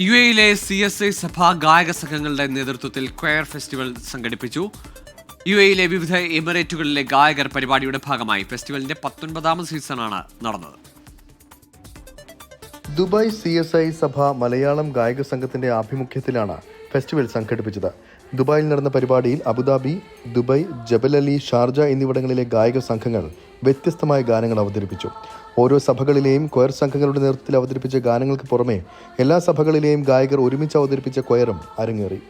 U എയിലെ C S I സഭാ ഗായക സംഘങ്ങളുടെ നേതൃത്വത്തിൽ ക്വയർ ഫെസ്റ്റിവൽ സംഘടിപ്പിച്ചു. യു എയിലെ വിവിധ എമിറേറ്റുകളിലെ ഗായകർ പരിപാടിയുടെ ഭാഗമായി ഫെസ്റ്റിവലിന്റെ പത്തൊൻപതാമത് സീസണാണ് നടന്നത്. ദുബായ് സി എസ് ഐ സഭ മലയാളം ഗായക സംഘത്തിന്റെ ആഭിമുഖ്യത്തിലാണ് ഫെസ്റ്റിവൽ സംഘടിപ്പിച്ചത്. ദുബായിൽ നടന്ന പരിപാടിയിൽ Abu Dhabi Dubai Jebel Ali Sharjah എന്നിവിടങ്ങളിലെ ഗായക സംഘങ്ങൾ വ്യത്യസ്തമായ ഗാനങ്ങൾ അവതരിപ്പിച്ചു. ഓരോ സഭകളിലെയും കൊയർ സംഘങ്ങളുടെ നേതൃത്വത്തിൽ അവതരിപ്പിച്ച ഗാനങ്ങൾക്ക് പുറമെ എല്ലാ സഭകളിലെയും ഗായകർ ഒരുമിച്ച് അവതരിപ്പിച്ച കൊയറും അരങ്ങേറി.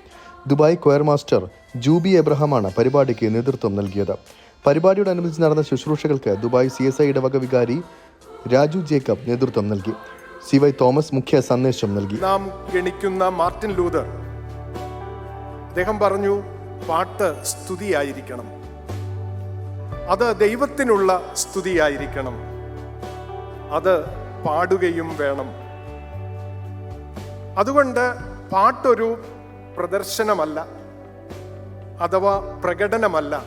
ദുബായ് കൊയർ മാസ്റ്റർ ജൂബി എബ്രഹാമാണ് പരിപാടിക്ക് നേതൃത്വം നൽകിയത്. പരിപാടിയോടനുബന്ധിച്ച് നടന്ന ശുശ്രൂഷകൾക്ക് ദുബായ് സി എസ് ഐ ഇടവക വികാരി രാജു ജേക്കബ് നേതൃത്വം നൽകി. സി വൈ തോമസ് മുഖ്യ സന്ദേശം നൽകി. നാം മാർട്ടിൻ ലൂതർ അദ്ദേഹം പറഞ്ഞു പാട്ട് സ്തുതിയായിരിക്കണം. അത് ദൈവത്തിനുള്ള സ്തുതിയായിരിക്കണം. അത് പാടുകയും വേണം. അതുകൊണ്ട് പാട്ടൊരു പ്രദർശനമല്ല അഥവാ പ്രകടനമല്ല.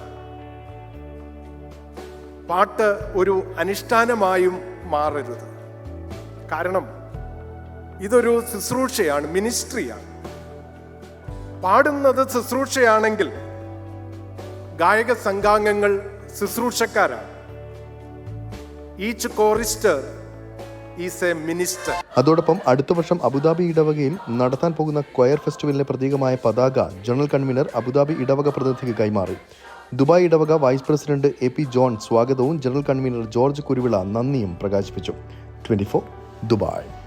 പാട്ട് ഒരു അനുഷ്ഠാനമായും മാറരുത്. കാരണം ഇതൊരു ശുശ്രൂഷയാണ് മിനിസ്ട്രിയാണ്. പാടുന്നത് ശുശ്രൂഷയാണെങ്കിൽ ഗായക സംഘാംഗങ്ങൾ ശുശ്രൂഷക്കാരാണ്. Each chorister is a minister അതോടൊപ്പം അടുത്ത വർഷം അബുദാബി ഇടവകയിൽ നടത്താൻ പോകുന്ന ക്വയർ ഫെസ്റ്റിവലിന്റെ പ്രതീകമായ പതാക ജനറൽ കൺവീനർ അബുദാബി ഇടവക പ്രതിനിധിക്ക് കൈമാറി. ദുബായ് ഇടവക vice president A P John സ്വാഗതവും ജനറൽ കൺവീനർ ജോർജ് കുരുവിള നന്ദിയും പ്രകാശിപ്പിച്ചു. Twenty Dubai.